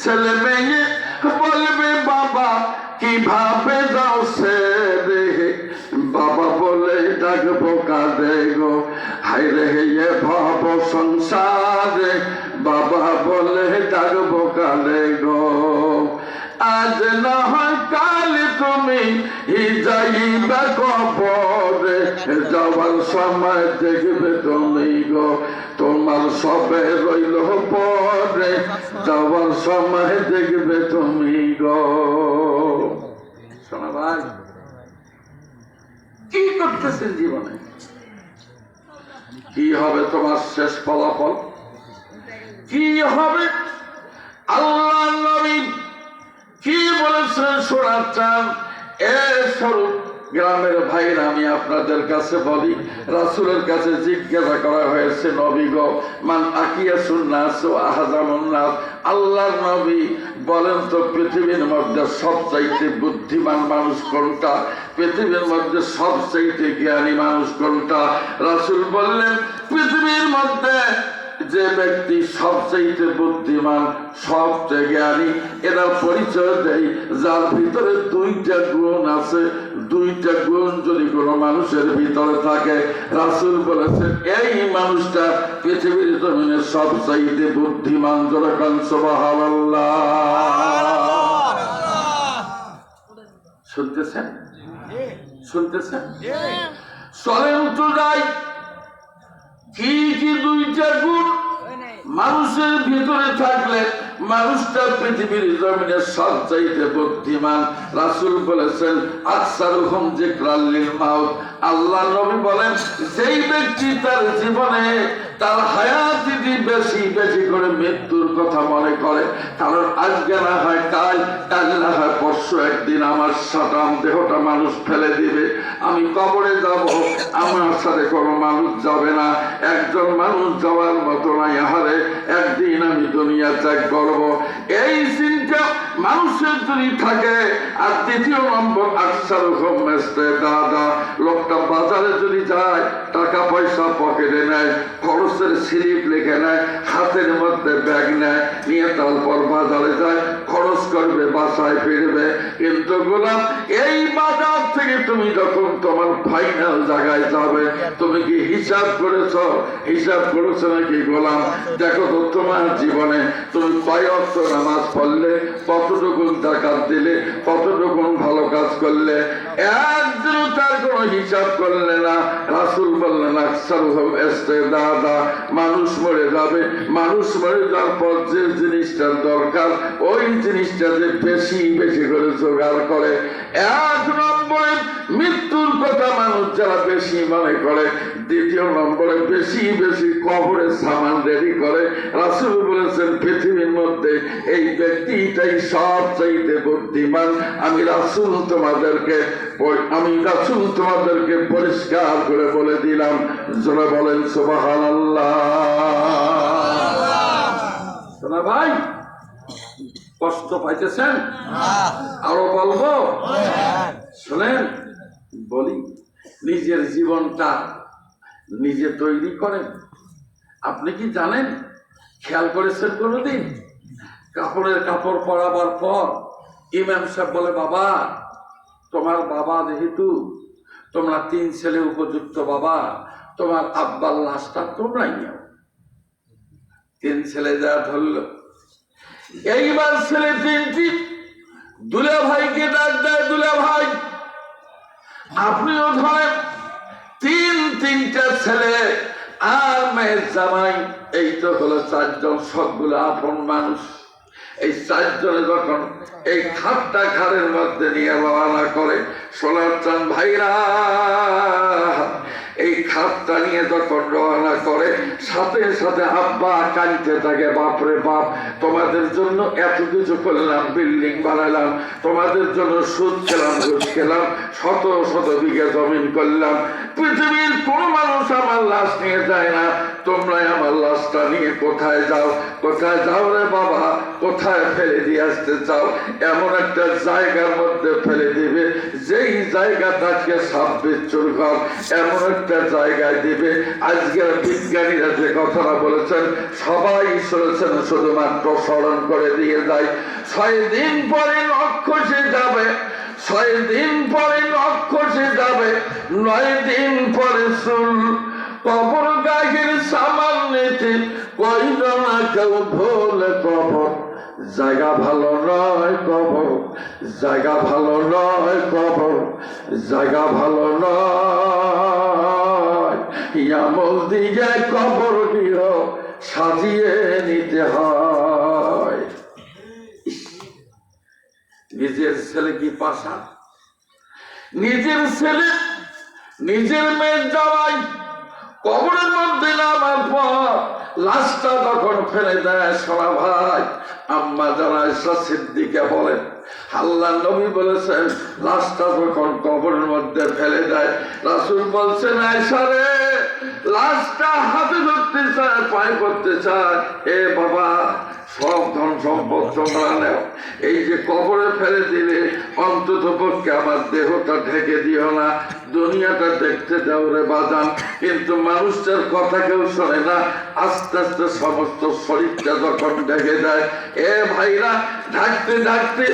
ছেলে মেয়ে, বলবে বাবা, কীভাবে যাও সে রে বাবা বলে, ডাকবো কাঁদে গো। হাই রে এ ভাব সংসারে। বাবা বলে, ডাকবো কাঁদে গো। আজ না হয় কাল তুমি যাইবা কবরে। যাওয়ার সময় দেখবে তুমি গো। তোমার সবে রইল পরে যাওয়ার সময় দেখবে তুমি কি করতেছেন জীবনে? কি হবে তোমার শেষ ফলাফল? কি হবে? আল্লাহ কি বলেছেন চান? এ স্বরূপ গ্রামের ভাইরা, আমি আপনাদের কাছে বলি, রাসুলের কাছে জিজ্ঞাসা করা হয়েছে, নবী গো, মান আকিয়া সুন্নাস ও আহাজামুন্নাস আল্লাহর নবী বলেন তো, পৃথিবীর মধ্যে সবচাইতে বুদ্ধিমান মানুষ কোনটা? পৃথিবীর মধ্যে সবচাইতে জ্ঞানী মানুষ কোনটা? রাসুল বললেন, পৃথিবীর মধ্যে যে ব্যক্তি সবচেয়ে বুদ্ধিমান সবচেয়ে জ্ঞানী এরা পরিচয় দেয় যার ভিতরে দুইটা গুণ আছে। দুইটা গুণ যদি কোনো মানুষের ভিতরে থাকে রাসুল বলেছেন এই মানুষটা পৃথিবীর জমিনে সবচাইতে বুদ্ধিমান যেরকম শুনতেছেন? শুনতেছেন? চলেন তো যাই। কি কি দুইটা গুণ মানুষের ভিতরে থাকলে মানুষটা পৃথিবীর জমিনে সবচাইতে বুদ্ধিমান। রাসুল বলেছেন আকসার হুম যে আল্লাহ নবী বলেন সেই ব্যক্তি তার জীবনে তার হায়াতিটি বেশি বেশি করে মৃত্যুর কথা মনে করে, কারণ আজকে না হয় কাল কাল না হয় পরশু একদিন আমার সাতাম দেহটা মানুষ ফেলে দিবে। আমি কবরে যাব, আমার সাথে কোনো মানুষ যাবে না। একজন মানুষ যাওয়ার মতো নাই হারে একদিন আমি দুনিয়া ত্যাগ করব। এই চিন্তা মানুষের যদি থাকে, আর দ্বিতীয় নম্বর আকসার মেসতে দাদা, লোকটা বাজারে যদি যায়, টাকা পয়সা পকেটে নেয়, খরচের স্লিপ লেখে নেয়, হাতের মধ্যে ব্যাগ নেয়, নিয়ে তারপর বাজারে যায়। খরচ করবে, বাসায় ফিরবে। কিন্তু গোলাম, এই বাজার থেকে তুমি যখন তোমার ফাইনাল জায়গায় যাবে, তুমি কি হিসাব করেছ? হিসাব করেছ নাকি গোলাম? দেখো তো তোমার জীবনে তুমি কয় অর্থ নামাজ পড়লে কতটুকু জাকাত দিলে কতটুকু ভালো কাজ করলে? একদিন তার কোনো হিসাব করলে না। রাসুল বললেন আকসার দাদা মানুষ মরে যাবে। মানুষ মরে যাওয়ার পর যে জিনিসটার দরকার, ওই জিনিসটা যে বেশি বেশি করে জোগাড় করে এক নম্বরে মৃত্যুর কথা মানুষ যারা বেশি মনে করে দ্বিতীয় নম্বরে বেশি বেশি কবরের সামান রেডি করে। রাসুল বলেছেন পৃথিবীর মধ্যে এই ব্যক্তিটাই চাইতে বুদ্ধিমান। আমি রাসুল তোমাদেরকে আমি রাসুল তোমাদেরকে পরিষ্কার করে বলে দিলাম যারা বলেন সোবাহান শোনা ভাই কষ্ট পাইতেছেন? আরও বলব? শোনেন বলি নিজের জীবনটা নিজে তৈরি করেন। আপনি কি জানেন? খেয়াল করেছেন কোনোদিন? কাপড়ের কাপড় পরাবার পর ইমাম সাহেব বলে বাবা তোমার বাবা যেহেতু তোমরা তিন ছেলে উপযুক্ত বাবা তোমার আব্বার লাশটা তোমরাই নিও। তিন ছেলে যা ধরল এইবার ছেলে তিনটি দুলে ভাইকে ডাক দেয়, দুলে ভাই। আপনিও ধরেন, তিন, তিনটা ছেলে আর মেয়ের জামাই, এই তো হলো চারজন সবগুলো আপন মানুষ। এই চারজনে যখন এই খাপটা ঘাড়ের মধ্যে নিয়ে রওনা করে সোনার চান ভাইরা এই খাপটা নিয়ে যখন রওনা করে, সাথে সাথে আব্বা কাঁদতে থাকে বাপরে বাপ, তোমাদের জন্য এত কিছু করলাম, বিল্ডিং বানালাম, তোমাদের জন্য সুদ খেলাম, ঘুষ খেলাম, শত শত বিঘা জমিন করলাম। পৃথিবীর কোন মানুষ আমার লাশ নিয়ে যায় না। তোমরাই আমার লাশটা নিয়ে কোথায় যাও? কোথায় যাও রে বাবা? কোথায় ফেলে দিয়ে আসতে চাও? এমন একটা জায়গার মধ্যে ফেলে দিবে যেই জায়গাটাকে ছাব্বিশ চুরঘর এমন একটা জায়গায় দিবে। আজকের বিজ্ঞানীরা যে কথাটা বলেছেন, সবাই শুনেছেন, শুধুমাত্র স্মরণ করে দিয়ে যায়। ছয় দিন পরে নক্ষসে যাবে। ছয় দিন পরে নক্ষসে যাবে। নয় দিন পরে শুল কবর গাছের সামান নিতে কইল না কেউ ভোল কবর। জায়গা ভালো নয় কবর, জায়গা ভালো নয় কবর, জায়গা ভালো নয়। দিয়ে কবর গৃহ সাজিয়ে নিতে হয়। নিজের ছেলে কি পাশা? নিজের ছেলে, নিজের মেয়ের যাওয়াই কবরের মধ্যে নামার পর লাশটা তখন ফেলে দেয়, সোনা ভাই, আম্মা যারা সিদ্দিকে বলেন হাল্লা নবী বলেছেন, লাশটা তখন কবরের মধ্যে ফেলে দেয়, রাসুল বলছেন, আয়সা রে লাশটা হাতে ধরতে চায়, পায়ে করতে চায়। এ বাবা, সব ধন সম্পদ তোমরা নেও। এই যে কবরে ফেলে দিলে, অন্তত পক্ষে আমার দেহটা ঢেকে দিও না। দুনিয়াটা দেখতে দাও রে বাজান। কিন্তু মানুষটার কথা কেউ শোনে না। আস্তে আস্তে সমস্ত শরীরটা যখন ঢেকে দেয়, এ ভাইরা, ঢাকতে ঢাকতে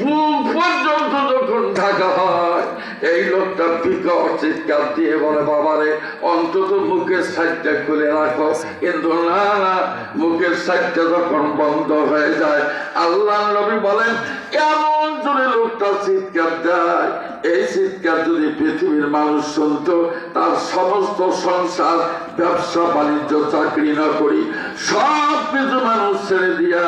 মুখ পর্যন্ত যখন ঢাকা হয় এই লোকটা বিকট চিৎকার দিয়ে বলে, বাবারে, অন্তত মুখের সাইডটা খুলে রাখো। কিন্তু না না, মুখের সাইডটা যখন বন্ধ হয়ে যায় আল্লাহ নবী বলেন কেমন জোরে লোকটা চিৎকার দেয়। এই চিৎকার যদি পৃথিবীর মানুষ শুনতো, তার সমস্ত সংসার, ব্যবসা, বাণিজ্য, চাকরি না করি সব কিছু মানুষ ছেড়ে দিয়া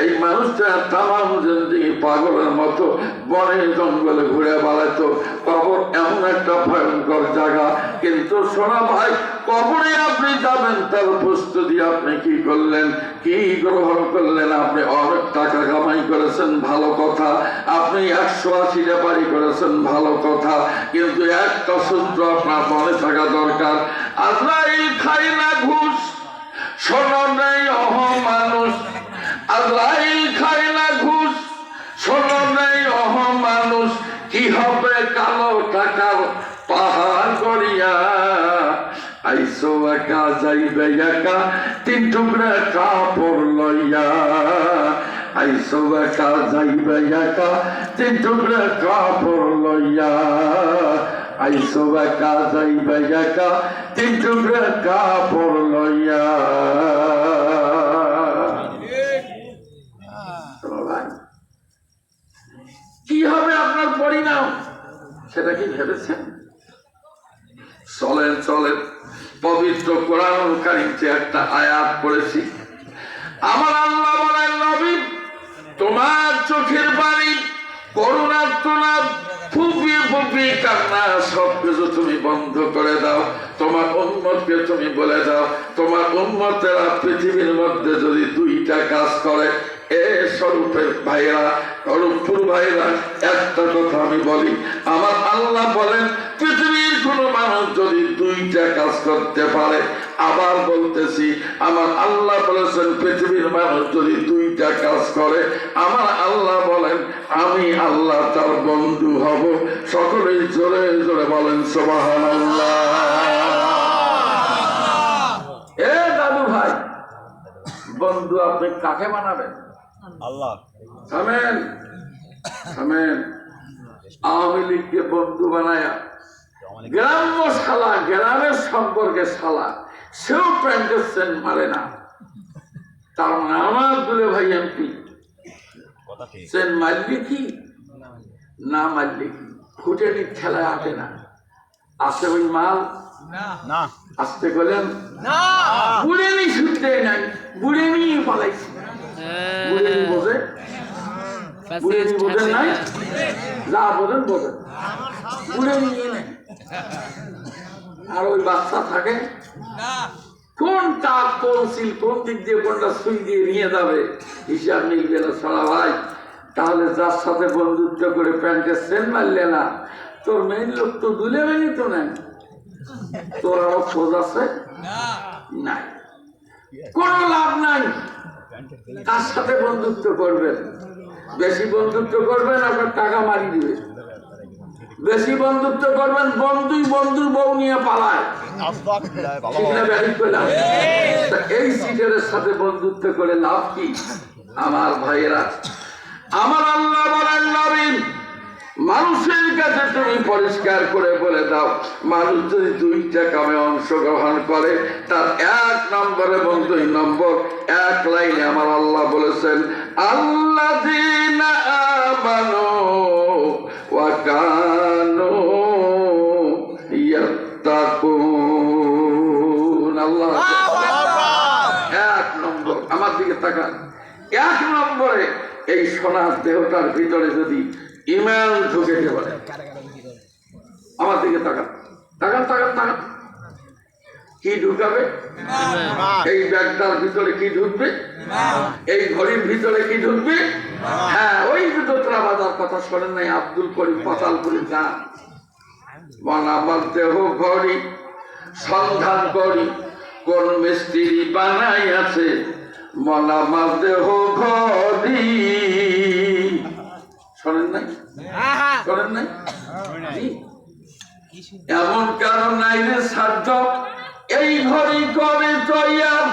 এই মানুষটা তামাম জিন্দিগি পাগলের মতো বনে জঙ্গলে ঘুরে বেড়াতো কবর এমন একটা ভয়ঙ্কর জায়গা। কিন্তু সোনা ভাই, কবরে আপনি যাবেন, তার প্রস্তুতি আপনি কি করলেন? কি গ্রহণ করলেন আপনি? অনেক টাকা কামাই করেছেন, ভালো কথা। আপনি একশো আশিটা বাড়ি করেছেন, ভালো কথা। কিন্তু একটা সূত্র আপনার মনে থাকা দরকার। আজরাইল খাই না ঘুষ শোনো নেই, অহ মানুষ। আজরাইল খাই না ঘুষ। শোনো নেই, অহ মানুষ। কি হবে কালো টাকার পাহাড় করিয়া আইসো একা, যাইবে একা, তিন টুকরা কাপড় লইয়া। আইসো একা, যাইবে একা, তিন টুকরা কাপড় লইয়া। আইসো একা যাইবে একা তিন টুকরা কাপড় লইয়া। কি হবে আপনার পরিণাম? সেটা কি ভেবেছেন? চলেন চলেন, পবিত্র কোরআন কারিমতে একটা আয়াত পড়েছি। আমার আল্লাহ বলেন, নবী, তোমার চোখের বাড়ি করুণার তুমি বন্ধ করে দাও, তোমার তুমি বলে দাও, তোমার উন্মতেরা পৃথিবীর মধ্যে যদি দুইটা কাজ করে আল্লাহ আবার বলতেছি, আমার আল্লাহ বলেছেন, পৃথিবীর মানুষ যদি দুইটা কাজ করে, আমার আল্লাহ বলেন, আমি আল্লাহ তার বন্ধু হব। সকলেই জোরে জোরে বলেন সোবাহান এ দাদু ভাই, বন্ধু আপনি কাকে বানাবেন আল্লাহ। থামেন থামেন আওয়ামী লীগকে বন্ধু বানায়া গ্রাম্য শালা গ্রামের সম্পর্কে শালা সেও মারে না। তার মানে আমার দুলে ভাই এমপি। কথা ঠিক। সেন্ট মারলি কি? না মারলি কি? ফুটেনি খেলায় আটে না। আসে ওই মাল? না। আসতে গেলেন? বুড়েনি শুনতে নাই বুড়েনি পালাইছি। বুড়েনি বোঝে? বুড়েনি বোঝেন নাই? যা বোঝেন বোঝেন। বুড়েনি আর ওই বাচ্চা থাকে। কোন কাক কোন সিল কোন দিক দিয়ে কোনটা সুই দিয়ে নিয়ে যাবে? হিসাব মিলবে না সারা ভাই। তাহলে যার সাথে বন্ধুত্ব করে প্যান্টের সেন মারলে না তোর মেইন লোক তো দুলে মেনি তো নাই তোর আরও খোঁজ আছে? নাই। কোনো লাভ নাই। তার সাথে বন্ধুত্ব করবেন। বেশি বন্ধুত্ব করবেন, আপনার টাকা মারি দিবে বেশি বন্ধুত্ব করবেন, বন্ধুই বন্ধুর বউ নিয়ে পালায়। এই সিটারের সাথে বন্ধুত্ব করে লাভ কি? আমার ভাইয়েরা, আমার আল্লাহ বলেন, নবীন। মানুষের কাছে তুমি পরিষ্কার করে বলে দাও মানুষ যদি দুইটা কামে অংশগ্রহণ করে তার এক নম্বরে বন্ধুই নম্বর এক লাইনে আমার আল্লাহ বলেছেন আল্লাহ আমানো ওয়াকানো ইয়াত্তাকুন। আল্লাহ এক নম্বর আমার দিকে তাকান। এক নম্বরে এই সোনার দেহটার ভিতরে যদি ইমান ঢুকে যেতে পারে আমার দিকে তাকান তাকান তাকান তাকান। কি ঢুকাবে? এই ব্যাগটার ভিতরে কি ঢুকবে? এই ঘড়ির ভিতরে কি ঢুকবে? হ্যাঁ ওই দোতরা বাজার কথা শোনেন নাই আব্দুল করিম পাতালপুরি গান মন আমার দেহ ঘড়ি সন্ধান করি কোন মিস্ত্রি বানাই আছে মন আমার দেহ ঘড়ি। শোনেন নাই? শোনেন নাই? এমন কারণ নাই রে সাধ্য এই ঘড়ি করে তৈয়ার?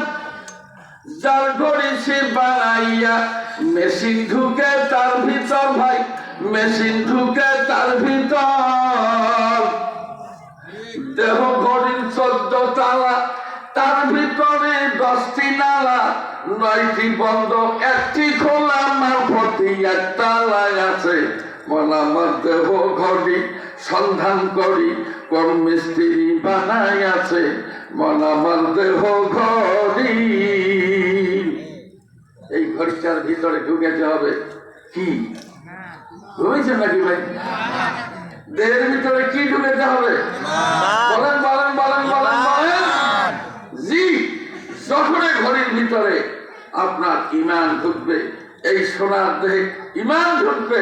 যার ঘড়ি সে বানাইয়া মেশিন ঢুকে তার ভিতর ভাই মেশিন ঢুকে তার ভিতর। দেহ ঘড়ির চোদ্দ তালা তার ভিতরে দশটি নালা নয়টি বন্ধ একটি খোলা। এক তালায় আছে। আমার দেহ ঘড়ি সন্ধান করি কোন মিস্ত্রি বানাই আছে। আমার দেহ ঘড়ি। এই ঘড়িটার ভিতরে ঢুকেতে হবে। কি? ঘুমিয়েছেন নাকি ভাই? দেহের ভিতরে কি ঢুকেতে হবে? বলেন বলেন বলেন বলেন বলেন। জি, যখনই ঘড়ির ভিতরে আপনার ইমান ঢুকবে এই সোনার দেহে ইমান ঢুকবে,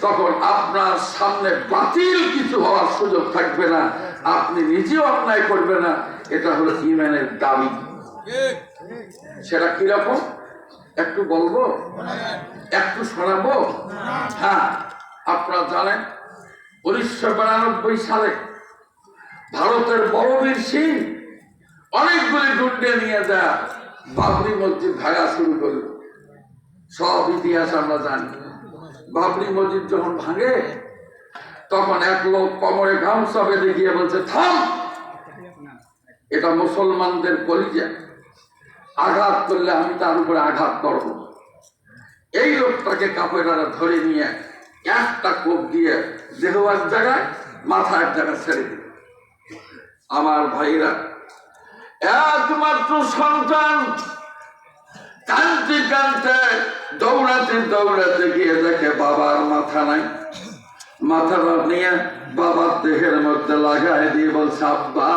তখন আপনার সামনে বাতিল কিছু হওয়ার সুযোগ থাকবে না। আপনি নিজেও অন্যায় করবে না। এটা হলো ইমানের দাবি। সেটা কীরকম? একটু বলব? একটু শোনাবো? হ্যাঁ আপনারা জানেন, উনিশশো বিরানব্বই সালে ভারতের বড়বীর সিং অনেকগুলি গুন্ডে নিয়ে যা বাবরি মসজিদ ভাঙা শুরু করল। সব ইতিহাস আমরা জানি। বাবরি মসজিদ যখন ভাঙে, তখন এক লোক কমরে গামছা বেঁধে গিয়ে বলছে, থাম! এটা মুসলমানদের কলিজা। আঘাত করলে আমি তার উপরে আঘাত করব। এই লোকটাকে কাপড়ারা ধরে নিয়ে একটা কোপ দিয়ে দেহ এক জায়গায়, মাথা এক জায়গায় ছেড়ে দিল। আমার ভাইরা, একমাত্র সন্তান কানতে কানতে, দৌড়াতে দৌড়াতে গিয়ে দেখে বাবার মাথা নাই। মাথাটা নিয়ে বাবার দেহের মধ্যে লাগাই দিয়ে বলছে, আব্বা,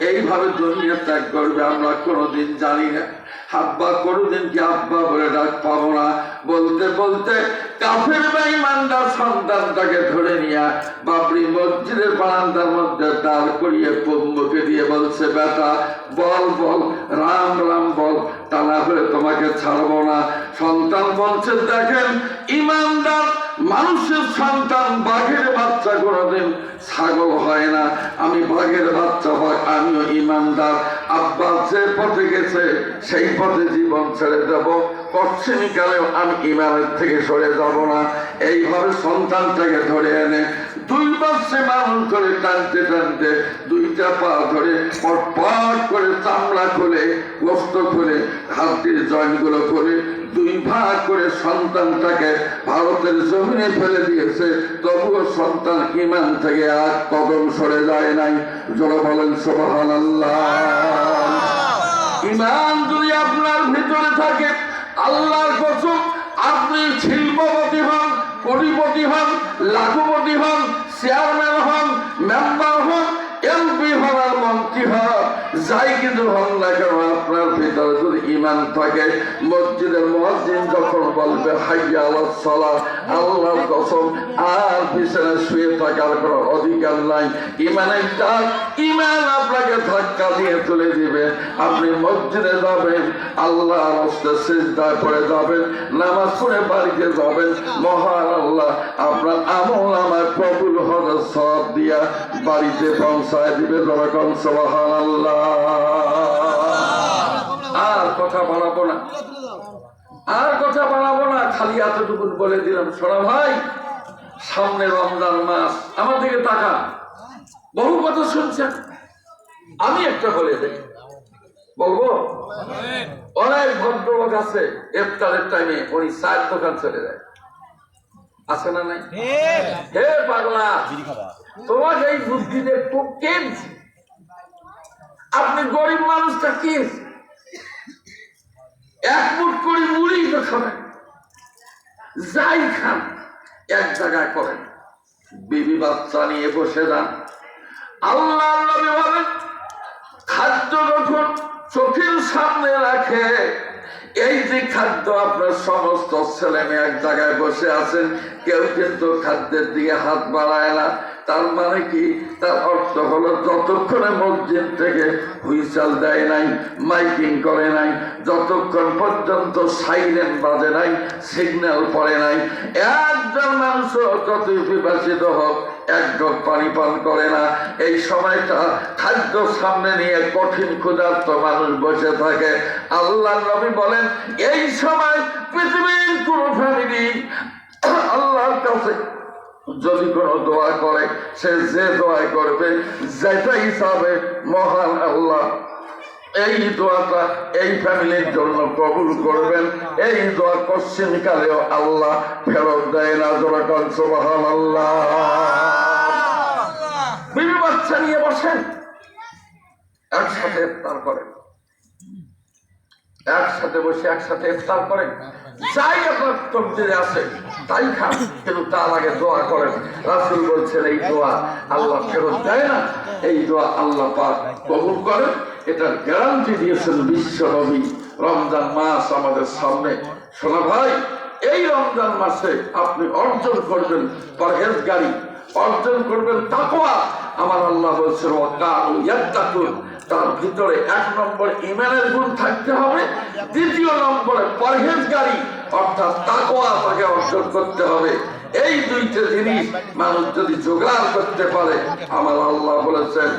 এইভাবে দুনিয়া ত্যাগ করবে আমরা কোনোদিন জানি না। আব্বা কোনোদিন কি আব্বা বলে ডাক পাবো না। বলতে বলতে কাফের বাই মান্দার সন্তানটাকে ধরে নিয়ে বাবরি মসজিদের বারান্দার মধ্যে দাঁড় করিয়ে মুখে দিয়ে বলছে, বেটা, বল বল, রাম রাম, বল, তা না হলে তোমাকে ছাড়বো না। সন্তান বলছে, দেখেন, ইমানদার মানুষের সন্তান বাঘের বাচ্চা কোনোদিন ছাগল হয় না। আমি বাঘের বাচ্চা হয়, আমিও ইমানদার। আব্বা যে পথে গেছে, সেই পথে জীবন ছেড়ে দেব। পশ্চিমকালেও আমি ইমানের থেকে সরে যাব না। এইভাবে সন্তানটাকে ধরে এনে দুই পাশে মানুষ করে টানতে টানতে দুইটা পা ধরে পট করে চামড়া খুলে, গোস্ত খুলে, হাতির জয়েন্টগুলো করে দুই ভাগ করে সন্তানটাকে ভারতের জমিনে ফেলে দিয়েছে, তবুও সন্তান ইমান থেকে আর কদম সরে যায় নাই। জোরে বলেন সোহান ইমান যদি আপনার ভিতরে থাকে, আল্লাহর কসম, আপনি শিল্পপতি হন, কোটিপতি হন, লাখপতি হন, চেয়ারম্যান হন, মেম্বার হন, এমপি হন আর মন্ত্রী হন, যাই কিন্তু হন না কেন, আপনার ভিতরে ইমান থাকে, মসজিদের মসজিদ যখন বলবে, হাইয়া আল্লাহ কসম, আর পিছনে শুয়ে থাকার কোনো অধিকার নাই। ইমানের ডাক ইমান আপনাকে ধাক্কা দিয়ে তুলে দিবে। আপনি মসজিদে যাবেন আল্লাহ রাস্তায় সিজদায় পড়ে যাবেন, নামাজ পড়ে বাড়িতে যাবেন। মহান আল্লাহ, আপনার আমল আমার কবুল হবে সব দিয়া বাড়িতে পৌঁছায় দিবে। যখন সোহান আল্লাহ আর কথা বাড়াবো না। আর কথা বাড়াবো না, খালি এতটুকু বলে দিলাম। সোনা ভাই, সামনে রমজান মাস, আমার দিকে তাকা বহু কথা শুনছেন। আমি একটা বলে দেই। বলব? অনেক ভদ্রলোক আছে, ইফতারের টাইমে উনি চায়ের দোকান চলে যায়। আছে না নাই? হে পাগলা খাবা তোমাকে এই বুদ্ধি একটু কে আপনি গরিব মানুষটা কি এক মুঠ করে মুড়ি তো খাবেন। যাই খান, এক জায়গায় করেন। বিবি বাচ্চা নিয়ে বসে যান। আল্লাহ নবী বলেন, খাদ্য যখন চোখের সামনে রাখে, এই যে খাদ্য আপনার সমস্ত ছেলে মেয়ে এক জায়গায় বসে আছেন, কেউ কিন্তু খাদ্যের দিকে হাত বাড়ায় না। তার মানে কি? তার অর্থ হলো যতক্ষণে মসজিদ থেকে হুইসাল দেয় নাই, মাইকিং করে নাই, যতক্ষণ পর্যন্ত সাইলেন বাজে নাই, সিগন্যাল পড়ে নাই, একজন মানুষ যতই বিভাজিত হোক, এক ঢোক পানি পান করে না। এই সময়টা খাদ্য সামনে নিয়ে কঠিন ক্ষুধার্ত মানুষ বসে থাকে। আল্লাহ নবী বলেন, এই সময় পৃথিবীর কোন ফ্যামিলি আল্লাহর কাছে যদি কোনো দোয়া করে সে যে দোয়া করবে যেটা হিসাবে মহান আল্লাহ এই দোয়াটা এই ফ্যামিলির জন্য কবুল করবেন। এই দোয়া কশ্চিন কালেও আল্লাহ ফেরত দেয় না সুবহান আল্লাহ! বিবি বাচ্চা নিয়ে বসেন। একসাথে করেন একসাথে বসে, একসাথে ইফতার করেন। যাই আপনার তকদিরে আছে তাই খান। কিন্তু তার আগে দোয়া করেন। রাসুল বলছেন, এই দোয়া আল্লাহ ফেরত দেয় না। এই দোয়া আল্লাহ পাক কবুল করেন। এটার গ্যারান্টি দিয়েছেন বিশ্ব নবী। রমজান মাস আমাদের সামনে। শোনা ভাই, এই রমজান মাসে আপনি অর্জন করবেন পরহেজগারি, অর্জন করবেন তাকওয়া। আমার আল্লাহ বলছেন ওয়াকাউ ইয়াত্তাকুন। তার ভিতরে এক নম্বর ইমানের গুণ থাকতে হবে, দ্বিতীয় নম্বরে পরহেজগারি, অর্থাৎ তাকওয়া তাকে অর্জন করতে হবে। এই দুইটা জিনিস মানুষ যদি জোগাড় করতে পারে, আমার আল্লাহ বলেছেন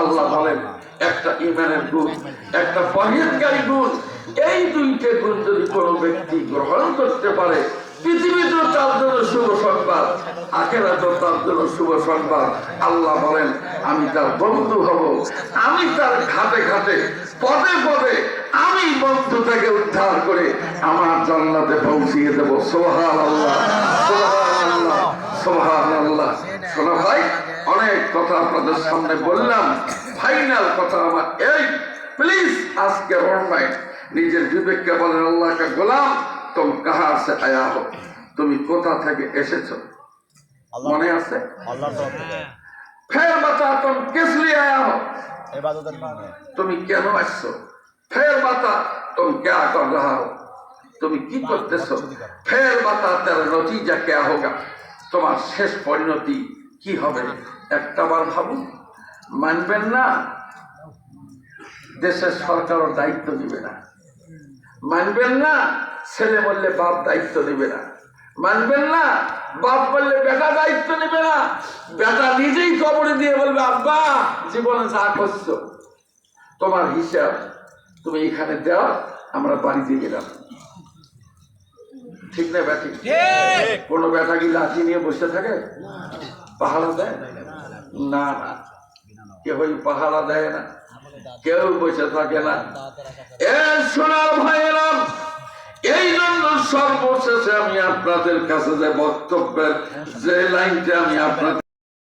আল্লাহ বলেন, একটা ইমানের গুণ, একটা পরহেজগারি গুণ এই দুইটা গুণ যদি কোনো ব্যক্তি গ্রহণ করতে পারে তার জন্য শুভ তার জন্য শুভ আল্লাহ বলেন, আমি তার বন্ধু হব, আমি তার ঘাটে ঘাটে, পদে পদে আমি বন্ধু বন্ধুটাকে উদ্ধার করে আমার জান্নাতে পৌঁছিয়ে দেব। সোহান আল্লাহ আল্লাহ সোহান আল্লাহ শোনো ভাই, অনেক কথা আপনাদের সামনে বললাম। ফাইনাল কথা আমার এই, প্লিজ আজকে অনলাইন। নিজের বিবেককে বলেন আল্লাহকে গোলাম তোম কাহা আছে আয়া হোক তুমি কোথা থেকে এসেছ? মনে আছে? ফের আয়া হোক তুমি কেন আসছো? ফের কর রাহা হোক তুমি কি করতেছ? ফের বাতা তার নতিজা ক্যা হোক তোমার শেষ পরিণতি কি হবে? একটা বার ভাবুন। মানবেন না? দেশের সরকারও দায়িত্ব দিবে না। মানবেন না ছেলে বললে বাপ দায়িত্ব দিবে না। মানবেন না বাপ বললে বেটা দায়িত্ব নেবে না। বেটা নিজেই কবরে দিয়ে বলবে আব্বা জীবনে যা করছ তোমার হিসাব তুমি এখানে দাও আমরা বাড়িতে গেলাম। ঠিক না ব্যাটি কোনো বেটা কি লাঠি নিয়ে বসে থাকে? পাহাড়া দেয়? না না। কেউই পাহাড়া দেয় না। কেউ বসে থাকে না। এ সোনার ভাইয়েরা, এই জন্য সর্বশেষে আমি আপনাদের কাছে যে বক্তব্যের যে লাইনটা আমি আপনাদের